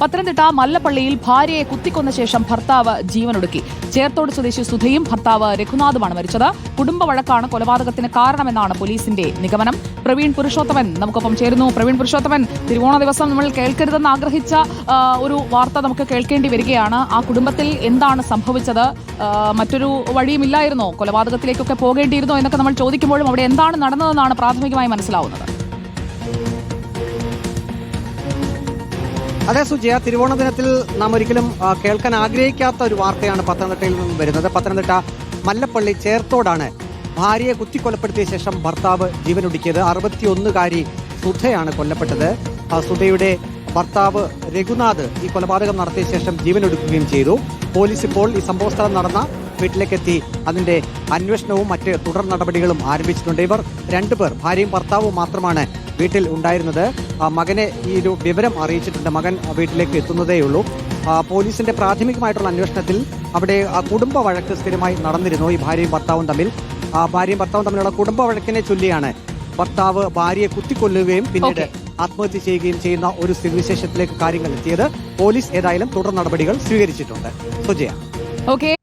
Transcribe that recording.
പത്തനംതിട്ട മല്ലപ്പള്ളിയിൽ ഭാര്യയെ കുത്തിക്കൊന്ന ശേഷം ഭർത്താവ് ജീവനൊടുക്കി. ചേർത്തോട് സ്വദേശി സുധയും ഭർത്താവ് രഘുനാഥുമാണ് മരിച്ചത്. കുടുംബ വഴക്കാണ് കൊലപാതകത്തിന് കാരണമെന്നാണ് പോലീസിന്റെ നിഗമനം. പ്രവീൺ പുരുഷോത്തമൻ നമുക്കൊപ്പം ചേരുന്നു. പ്രവീൺ പുരുഷോത്തമൻ തിരുവോണ ദിവസം നമ്മൾ കേൾക്കരുതെന്ന് ആഗ്രഹിച്ച ഒരു വാർത്ത നമുക്ക് കേൾക്കേണ്ടി വരികയാണ്. ആ കുടുംബത്തിൽ എന്താണ് സംഭവിച്ചത്? മറ്റൊരു വഴിയുമില്ലായിരുന്നോ. കൊലപാതകത്തിലേക്കൊക്കെ പോകേണ്ടിയിരുന്നോ എന്നൊക്കെ നമ്മൾ ചോദിക്കുമ്പോഴും അവിടെ എന്താണ് നടന്നതെന്നാണ് പ്രാഥമികമായി മനസ്സിലാവുന്നത്. അതെ സുജയ തിരുവോണ ദിനത്തിൽ നാം ഒരിക്കലും കേൾക്കാൻ ആഗ്രഹിക്കാത്ത ഒരു വാർത്തയാണ് പത്തനംതിട്ടയിൽ നിന്നും വരുന്നത്. പത്തനംതിട്ട മല്ലപ്പള്ളി ചേർത്തോടാണ് ഭാര്യയെ കുത്തിക്കൊലപ്പെടുത്തിയ ശേഷം ഭർത്താവ് ജീവനൊടുക്കിയത്. അറുപത്തിയൊന്നുകാരി സുധയാണ് കൊല്ലപ്പെട്ടത്. സുധയുടെ ഭർത്താവ് രഘുനാഥ് ഈ കൊലപാതകം നടത്തിയ ശേഷം ജീവനൊടുക്കുകയും ചെയ്തു. പോലീസ് ഇപ്പോൾ ഈ സംഭവസ്ഥലം നടന്ന വീട്ടിലേക്കെത്തി അതിന്റെ അന്വേഷണവും മറ്റ് തുടർ നടപടികളും ആരംഭിച്ചിട്ടുണ്ട്. ഇവർ രണ്ടുപേർ ഭാര്യയും ഭർത്താവും മാത്രമാണ് വീട്ടിൽ ഉണ്ടായിരുന്നത്. മകനെ ഈ ഒരു വിവരം അറിയിച്ചിട്ടുണ്ട്. മകൻ വീട്ടിലേക്ക് എത്തുന്നതേയുള്ളൂ. പോലീസിന്റെ പ്രാഥമികമായിട്ടുള്ള അന്വേഷണത്തിൽ അവിടെ ആ കുടുംബ വഴക്ക് സ്ഥിരമായി നടന്നിരുന്നു. ഈ ഭാര്യയും ഭർത്താവും തമ്മിൽ. ആ, ഭാര്യയും ഭർത്താവും തമ്മിലുള്ള കുടുംബ വഴക്കിനെ ചൊല്ലിയാണ് ഭർത്താവ് ഭാര്യയെ കുത്തിക്കൊല്ലുകയും പിന്നീട് ആത്മഹത്യ ചെയ്യുകയും ചെയ്യുന്ന ഒരു സ്ഥിതിവിശേഷത്തിലേക്ക് കാര്യങ്ങൾ എത്തിയത് പോലീസ് ഏതായാലും തുടർ നടപടികൾ സ്വീകരിച്ചിട്ടുണ്ട്. സുജയ. ഓക്കെ.